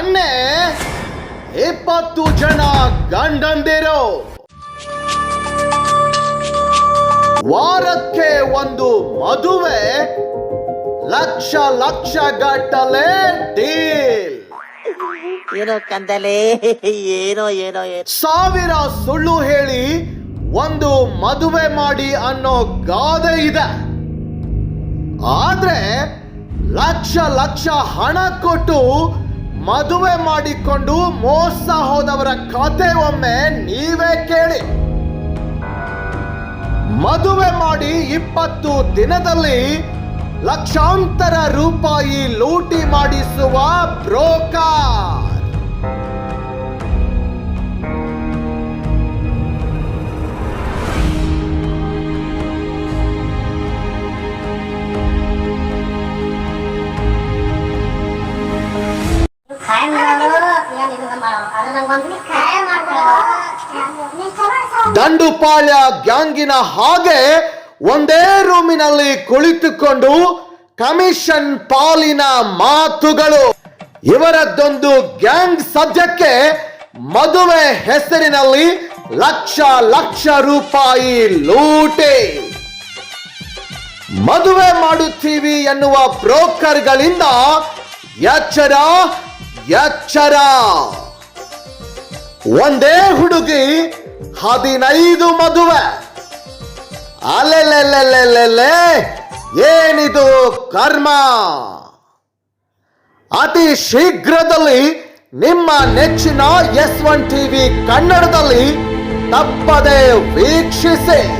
ಕನ್ನೆ ಇಪ್ಪತ್ತು ಜನ ಗಂಡಂದಿರು ವಾರಕ್ಕೆ ಒಂದು ಮದುವೆ ಲಕ್ಷ ಲಕ್ಷ ಗಟ್ಟಲೆ ಡೀಲ್. ಏನೋ ಕಂದಲೆ ಏನೋ ಏನೋ ಏನೋ. ಸಾವಿರ ಸುಳ್ಳು ಹೇಳಿ ಒಂದು ಮದುವೆ ಮಾಡಿ ಅನ್ನೋ ಗಾದೆ ಇದೆ. ಆದ್ರೆ ಲಕ್ಷ ಲಕ್ಷ ಹಣ ಕೊಟ್ಟು ಮದುವೆ ಮಾಡಿಕೊಂಡು ಮೋಸ ಹೋದವರ ಕತೆ ಒಮ್ಮೆ ನೀವೇ ಕೇಳಿ. ಮದುವೆ ಮಾಡಿ ಇಪ್ಪತ್ತು ದಿನದಲ್ಲಿ ಲಕ್ಷಾಂತರ ರೂಪಾಯಿ ಲೂಟಿ ಮಾಡಿಸುವ ಬ್ರೋಕರ್ ದಂಡುಪಾಳ್ಯ ಗ್ಯಾಂಗಿನ ಹಾಗೆ ಒಂದೇ ರೂಮಿನಲ್ಲಿ ಕುಳಿತುಕೊಂಡು ಕಮಿಷನ್ ಪಾಲಿನ ಮಾತುಗಳು. ಇವರದ್ದೊಂದು ಗ್ಯಾಂಗ್ ಸದ್ಯಕ್ಕೆ ಮದುವೆ ಹೆಸರಿನಲ್ಲಿ ಲಕ್ಷ ಲಕ್ಷ ರೂಪಾಯಿ ಲೂಟಿ. ಮದುವೆ ಮಾಡುತ್ತೀವಿ ಎನ್ನುವ ಬ್ರೋಕರ್ಗಳಿಂದ ಎಚ್ಚರ ಎಚ್ಚರ. ಒಂದೇ ಹುಡುಗಿ ಹದಿನೈದು ಮದುವೆ. ಅಲ್ಲೆಲ್ಲೆಲ್ಲೆಲ್ಲೆಲ್ಲೆ ಏನಿದು ಕರ್ಮ? ಅತಿ ಶೀಘ್ರದಲ್ಲಿ ನಿಮ್ಮ ನೆಚ್ಚಿನ ಎಸ್ ಒನ್ ಟಿವಿ ಕನ್ನಡದಲ್ಲಿ ತಪ್ಪದೆ ವೀಕ್ಷಿಸಿ.